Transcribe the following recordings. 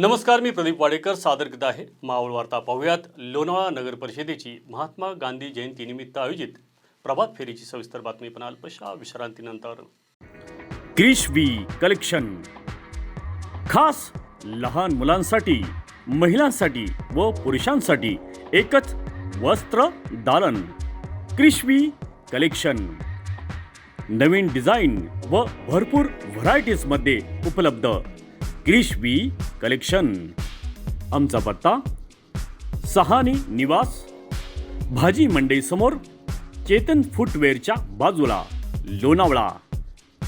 नमस्कार मी प्रदीप वाडेकर सादर करत आहे. मावळ वार्ता पाहूयात. लोणावळा नगर परिषदेची महात्मा गांधी जयंतीनिमित्त आयोजित प्रभात फेरीची सविस्तर बातमी पण अल्पशा विश्रांतीनंतर. Krishvi collection. खास लहान मुलांसाठी महिलांसाठी व पुरुषांसाठी एकच वस्त्र दालन. क्रिशवी कलेक्शन. नवीन डिझाईन व भरपूर व्हरायटीजमध्ये उपलब्ध. क्रिशवी कलेक्शन. आमचा पत्ता सहानी निवास भाजी मंडईसमोर चेतन फुटवेअरच्या बाजूला लोणावळा.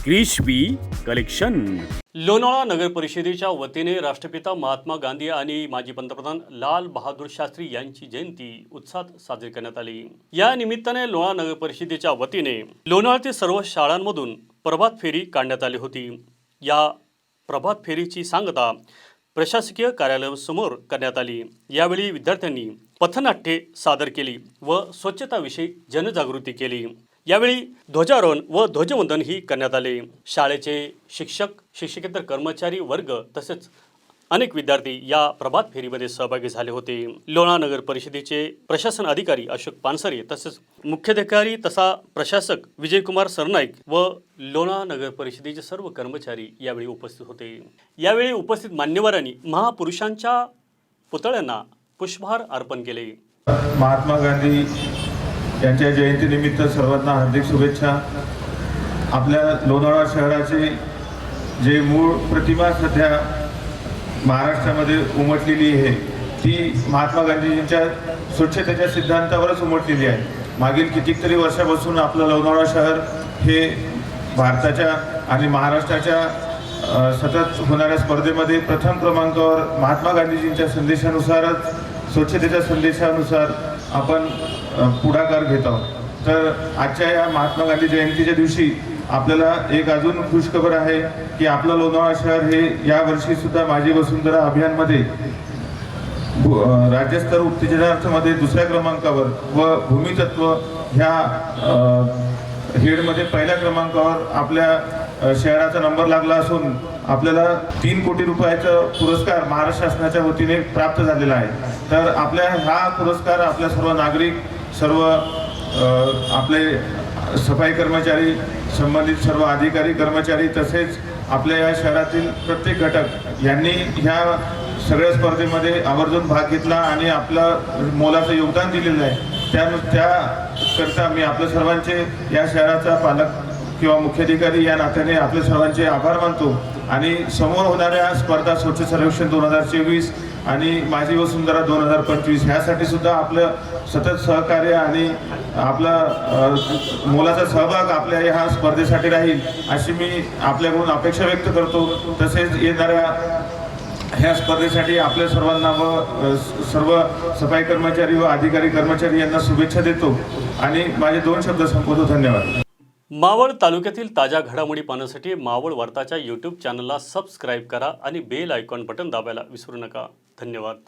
क्रिशबी कलेक्शन. लोणावळा नगर परिषदेच्या वतीने राष्ट्रपिता महात्मा गांधी आणि माजी पंतप्रधान लाल बहादूर शास्त्री यांची जयंती उत्साहात साजरी करण्यात आली. या निमित्ताने लोणावळा नगर परिषदेच्या वतीने लोणावळ्यातील सर्व शाळांमधून प्रभात फेरी काढण्यात आली होती. या प्रभात फेरीची सांगता प्रशासकीय कार्यालयासमोर करण्यात आली. यावेळी विद्यार्थ्यांनी पथनाट्ये सादर केली व स्वच्छताविषयी जनजागृती केली. यावेळी ध्वजारोहण व ध्वजवंदन ही करण्यात आले. शाळेचे शिक्षक शिक्षकेतर कर्मचारी वर्ग तसेच अनेक विद्यार्थी या प्रभात फेरीमध्ये सहभागी झाले होते. लोणा नगर परिषदेचे प्रशासन अधिकारी अशोक पानसरे तसेच मुख्याधिकारी तसा प्रशासक विजयकुमार सरनाईक व लोणा नगर परिषदेचे सर्व कर्मचारी यावेळी उपस्थित होते. यावेळी उपस्थित मान्यवरांनी महापुरुषांच्या पुतळ्यांना पुष्पहार अर्पण केले. महात्मा गांधी यांच्या जयंतीनिमित्त सर्वांना हार्दिक शुभेच्छा. आपल्या लोणावळा शहराचे जे मूळ प्रतिमा सध्या महाराष्ट्रामध्ये उमटलेली आहे. ती महात्मा गांधीजींच्या स्वच्छतेच्या सिद्धांतावरच उमटलेली आहे. मागील कितीतरी वर्षापासून आपलं लोणावळा शहर हे भारताच्या आणि महाराष्ट्राच्या सतत होणाऱ्या स्पर्धेमध्ये प्रथम क्रमांकावर महात्मा गांधीजींच्या संदेशानुसारच स्वच्छतेच्या संदेशानुसार आपण पुढाकार घेत आहोत. तर आजच्या या महात्मा गांधी जयंतीच्या दिवशी आपल्याला एक अजून खुशखबर आहे की आपलं लोणावळा शहर हे या वर्षी सुद्धा माझी वसुंधरा अभियानमध्ये राज्यस्तर उत्तेजनार्थमध्ये दुसऱ्या क्रमांकावर व भूमितत्व ह्या हेडमध्ये पहिल्या क्रमांकावर आपल्या शहराचा नंबर लागला असून आपल्याला तीन कोटी रुपयाचा पुरस्कार महाराष्ट्र शासनाच्या वतीने प्राप्त झालेला आहे. तर आपल्या हा पुरस्कार आपल्या सर्व नागरिक सर्व आपले सफाई कर्मचारी संबंधित सर्व अधिकारी कर्मचारी तसेच आपल्या या शहरातील प्रत्येक घटक यांनी ह्या सगळ्या स्पर्धेमध्ये आवर्जून भाग घेतला आणि आपलं मोलाचं योगदान दिलेलं आहे. त्या त्याकरता मी आपल्या सर्वांचे या शहराचा पालक किंवा मुख्याधिकारी या नात्याने आपल्या सर्वांचे आभार मानतो. आणि समोर होणाऱ्या स्पर्धा स्वच्छ सर्वेक्षण दोन हजार चोवीस आणि माझी वसुंधरा दोन हजार पंचवीस ह्यासाठी सुद्धा आपलं सतत सहकार्य आणि आपला मोलाचा सहभाग आपल्या ह्या स्पर्धेसाठी राहील अशी मी आपल्याकडून अपेक्षा व्यक्त करतो. तसेच येणाऱ्या ह्या स्पर्धेसाठी आपल्या सर्वांना व सर्व सफाई कर्मचारी व अधिकारी कर्मचारी यांना शुभेच्छा देतो आणि माझे दोन शब्द संपवतो. धन्यवाद. मावळ तालुक्यातील ताज्या घडामोडी पाहण्यासाठी मावळ वार्ताच्या यूट्यूब चॅनलला सबस्क्राईब करा आणि बेल आयकॉन बटन दाबायला विसरू नका. धन्यवाद.